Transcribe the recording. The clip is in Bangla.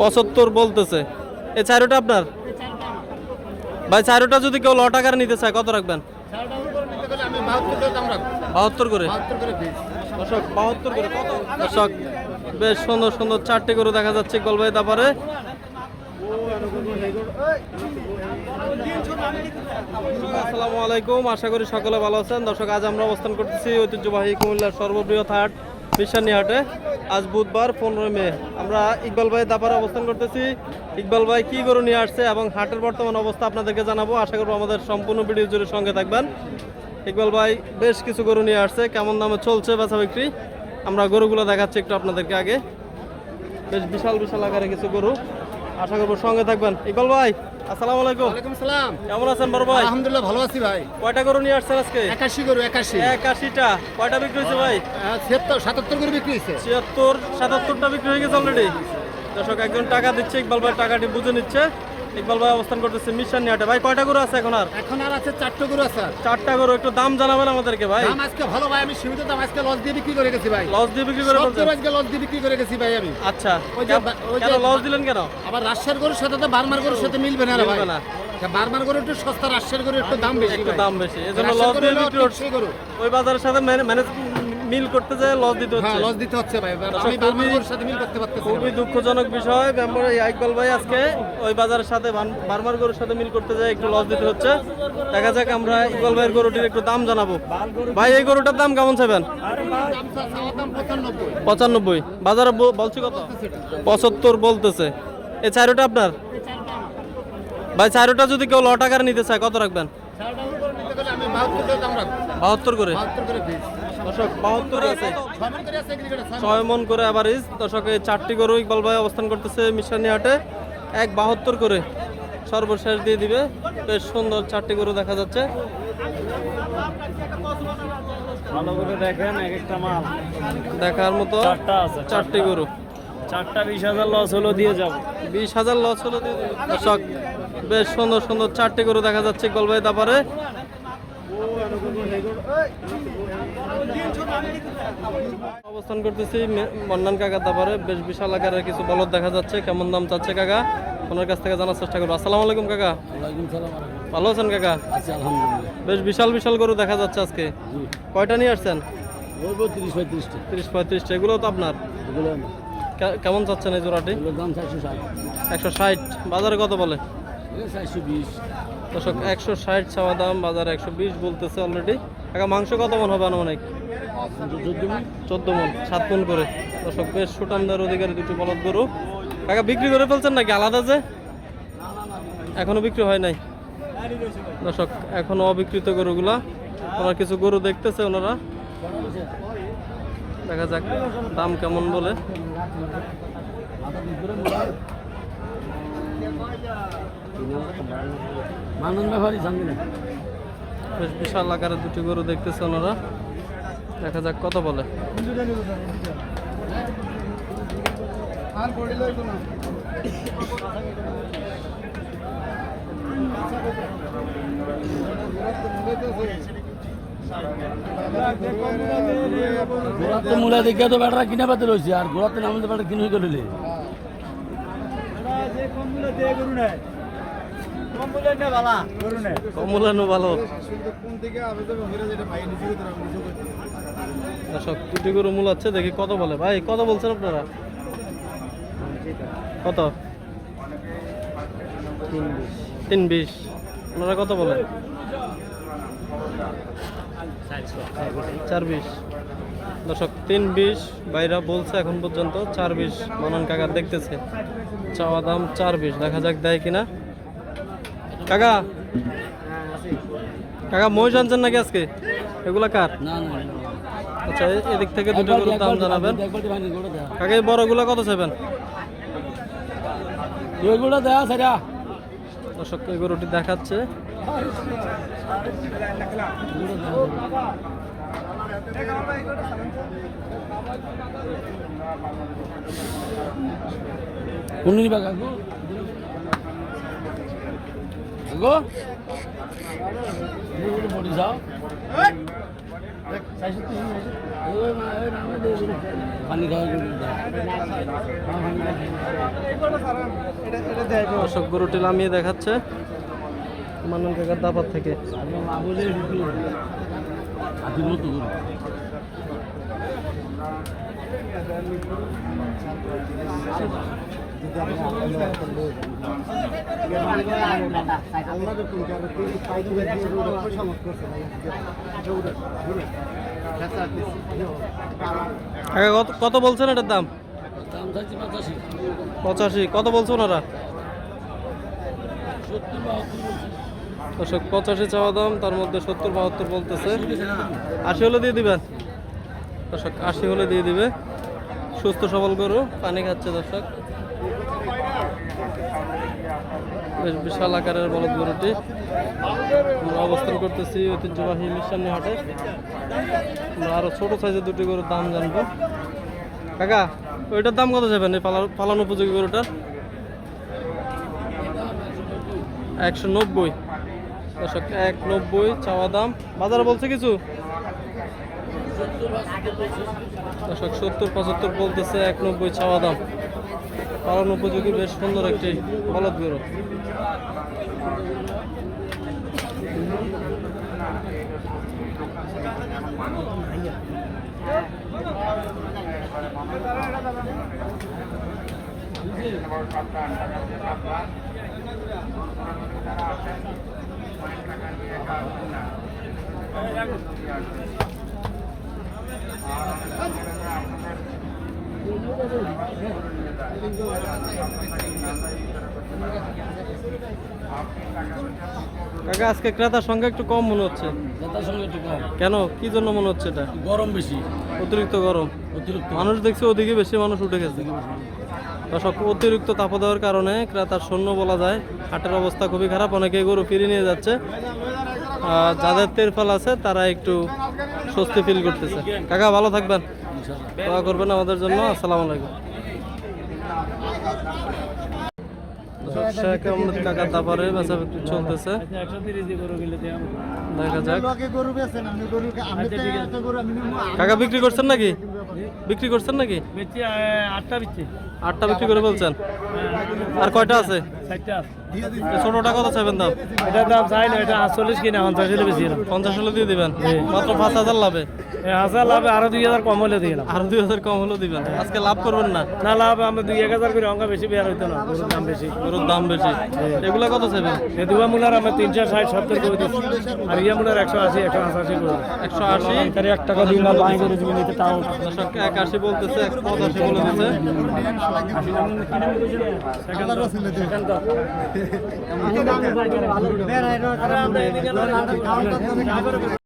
পঁচাত্তর বলতেছে এ চারোটা আপনার? ভাই চারোটা যদি কেউ ল টাকার নিতে চায় কত রাখবেন? বাহাত্তর করে বাহাত্তর করে? দর্শক বেশ সুন্দর সুন্দর চারটে করে দেখা যাচ্ছে ভাই তারপরে আসসালামু আলাইকুম আশা করি সকলে ভালো আছেন। দর্শক আজ আমরা অবস্থান করতেছি ঐতিহ্যবাহী কুমিল্লার সর্ববৃহৎ হাট মিশানি হাটে। আজ বুধবার পনেরোই মে। আমরা ইকবাল ভাই দাপারে অবস্থান করতেছি। ইকবাল ভাই, কি গরু নিয়ে আসছে এবং হাটের বর্তমান অবস্থা আপনাদেরকে জানাব। আশা করব আমাদের সম্পূর্ণ ভিডিও জুড়ে সঙ্গে থাকবেন। ইকবাল ভাই, বেশ কিছু গরু নিয়ে আসছে। কেমন দামে চলছে বেচা বিক্রি? আমরা গরুগুলো দেখাচ্ছি একটু আপনাদেরকে আগে। বেশ বিশাল বিশাল আকারে কিছু গরু। আশা করব সঙ্গে থাকবেন। ইকবাল ভাই আসসালামু আলাইকুম। ওয়ালাইকুম সালাম। কেমন আছেন বড় ভাই? আলহামদুলিল্লাহ ভালো আছি ভাই। কয়টা গরু নিয়ে আসছেন আজকে? একাশি গরু একাশি। একাশিটা। কয়টা বিক্রি হয়েছে ভাই? ছিয়াত্তর সাতাত্তর করে বিক্রি হয়েছে। ছিয়াত্তর সাতাত্তরটা বিক্রি হয়ে গেছে অলরেডি দর্শক একজন টাকা দিচ্ছে ইকবাল ভাই টাকাটি বুঝে নিচ্ছে। ইকবাল ভাই অবস্থান করতেছে মিশন নিয়াটে। ভাই কয়টা গরু আছে এখন আর? এখন আর আছে চারটে গরু আছে চারটা গরু একটু দাম জানাবেন আমাদেরকে ভাই। দাম আজকে ভালো ভাই আমি সীমিত দাম আজকে লস দিয়ে বিক্রি করে গেছি ভাই। লস দিয়ে বিক্রি করে বলছেন? আজকে লস দিয়ে বিক্রি করে গেছি ভাই আমি। আচ্ছা ওই যে কেন লস দিলেন কেন? আবার রাজশাহীর গরুর সাথে তো বার্মার গরুর সাথে মিলবে না ভাই। না। তা বার্মার গরু একটু সস্তা রাজশাহীর গরু একটু দাম বেশি একটু দাম বেশি। এজন্য লস দিয়ে বিক্রি সেই গরু। ওই বাজারের সাথে ম্যানেজ মিল করতে যায় লস দিতে হ্যাঁ হচ্ছে। লস দিতে হচ্ছে ভাই। আমি বার্মার সাথে মিল করতে পারতেছি খুবই দুঃখজনক বিষয়। ব্যাপারে ইকবাল ভাই আজকে ওই বাজারের সাথে বার্মার গরুর সাথে মিল করতে যায় একটু লস দিতে হচ্ছে। দেখা যাক আমরা ইকবাল ভাইয়ের গরুটির একটু দাম জানাব। ভাই এই গরুটার দাম কেমন চাইবেন? পঁচানব্বই। বাজারে বলছি কত? পঁচাত্তর বলতেছে। এই চারোটা আপনার? ভাই চারোটা যদি কেউ ল টাকার নিতে চায় কত রাখবেন? বাহাত্তর করে বাহাত্তর করে? দর্শক বাহাত্তর আছে। ছয় মন করে। অ্যাভারেজ দর্শক এই চারটি গরু ইকবাল ভাই অবস্থান করতেছে মিশানি হাটে। এক বাহাত্তর করে সর্বশেষ দিয়ে দিবে। বেশ সুন্দর চারটি গরু দেখা যাচ্ছে। ভালো করে দেখেন এক একটা মাল। দেখার মতো চারটা আছে চারটি। গরু। চারটা বিশ হাজার লস হলো দিয়ে যাব। বিশ হাজার লস হলো দিয়ে দর্শক বেশ সুন্দর সুন্দর চারটি গরু দেখা যাচ্ছে ইকবাল ভাই তারপরে অবস্থান করতেছি মন্নান কাকা তারপরে বেশ বিশাল আকারের কিছু বলদ দেখা যাচ্ছে। কেমন দাম চাচ্ছে কাকা? ওনার কাছ থেকে জানার চেষ্টা করব। আসসালামু আলাইকুম কাকা। ভালো আছেন কাকা? বেশ বিশাল বিশাল গরু দেখা যাচ্ছে আজকে। কয়টা নিয়ে আসছেন? তিরিশ পঁয়ত্রিশটা। তিরিশ এগুলো তো আপনার। কেমন চাচ্ছেন এই জোড়াটি? একশো ষাট। বাজারে কত বলে? বিশ। দর্শক, একশো ষাট ছাওয়া দাম, বাজারে একশো বিশ বলতেছে অলরেডি টাকা মাংস কত মন হবে আনুমানিক? চোদ্দ মন, সাত মন করে। দর্শক, বেশ সুটানদার অধিকারী দুটি বলদ গরু। টাকা বিক্রি করে ফেলছেন নাকি আলাদা যে? এখনও বিক্রি হয় নাই। দর্শক, এখনও অবিকৃত গরুগুলা। ওনারা কিছু গরু দেখতেছে ওনারা। দেখা যাক দাম কেমন বলে। বেশ বিশাল আকারের দুটি গরু দেখতেছে ওনারা। দেখা যাক কত বলে। গোড়ার তো মূলা দেখে তো বেটারা কিনে পাতে রয়েছে আর গোড়ার তো বেটা কিনে ভালো আছে, দেখি কত বলে। ভাই, কত বলছেন আপনারা? কত? তিন বিশ। আপনারা কত বলে চার বিশ। দর্শক, তিন বিশ। বাইরা বলছে এখন পর্যন্ত চার বিশ। মনন কাকা দেখতেছে। চাওয়া দাম চার বিশ। দেখা যাক দেয় কিনা। কাকা? কাকা মহিষ আনছেন নাকি আজকে? এগুলা কার? আচ্ছা এদিক থেকে দুটো গরুর দাম জানাবেন। কাকা এই বড়গুলো কত চাইবেন? ওইগুলো দেয়া সেটা দর্শক এই গরুটি দেখাচ্ছে। কোন নিবা কাকু? কাকু বডি যাও খাওয়া গরুটি নামিয়ে দেখাচ্ছে। মানন কাকার দাপার থেকে। মতো কত বলছেন এটার দাম? পঁচাশি। কত বলছো ওনারা দর্শক, পঁচাশি চাওয়া দাম, তার মধ্যে সত্তর, বাহাত্তর বলতেছে? আশি হলে দিয়ে দিবেন? দর্শক, আশি হলে দিয়ে দিবে। সুস্থ সবল গরু, পানি খাচ্ছে দর্শক। বেশ বিশাল আকারের বলদ গরুটি। আমরা অবস্থান করতেছি ঐতিহ্যবাহী মিশানি হাটে। আমরা আরও ছোট সাইজের দুটি গরুর দাম জানব। কাকা, ওইটার দাম কত যাবেন? এই পালা- পালন উপযোগী গরুটার একশো নব্বই। দর্শক এক নব্বই চাওয়া দাম। বাজারে বলছে কিছু? দর্শক, সত্তর পঁচাত্তর বলতেছে এক নব্বই চাওয়া দাম। পালন উপযোগী বেশ সুন্দর একটি বলদ গরু। কাকা আজকে ক্রেতার সংখ্যা একটু কম মনে হচ্ছে। নেতার সঙ্গে একটু কম। কেন? কি জন্য মনে হচ্ছে এটা? গরম বেশি। অতিরিক্ত গরম। অতিরিক্ত মানুষ দেখছি ওদিকে বেশি মানুষ উঠে গেছে। দর্শক অতিরিক্ত তাপদাহের কারণে ক্রেতার শূন্য বলা যায় হাটের অবস্থা খুবই খারাপ অনেকে গরু ফিরিয়ে নিয়ে যাচ্ছে। আর যাদের তেরফাল আছে তারা একটু স্বস্তি ফিল করতেছে। কাকা ভালো থাকবেন। দোয়া করবেন আমাদের জন্য। আসসালামু আলাইকুম। বেচা বিক্রি চলতেছে। দেখা যাক। কাকা করছেন নাকি? বিক্রি করছেন নাকি? আটটা বিক্রি করে বলছেন আর কয়টা আছে? ছোটটা কত চাইবেন দাম? এটার দাম চাই না এটা আটচল্লিশ কিনা পঞ্চাশ হলে বেশি পঞ্চাশ হলে দিয়ে দিবেন। মাত্র পাঁচ হাজার লাভে। হাজার লাভ আরও দুই হাজার কম হলে দিয়ে আর দুই হাজার কম হলেও দিবেন। আজকে লাভ করবেন না? না লাভ আমরা দুই এক হাজার করে অঙ্কা বেশি বের হইতো না গরুর দাম বেশি। গরুর দাম বেশি। এগুলা কত চাইবেন? এই দুয়া মূলার আমরা তিনশো ষাট সত্তর করে দিচ্ছি। আর ইয়া মূলার একশো আশি একশো আশি করে একশো আশি? এক টাকা দিন না বাই করে নিতে তাও দশক এক আশি বলতেছে এক পঁচাশি বলে দিচ্ছে।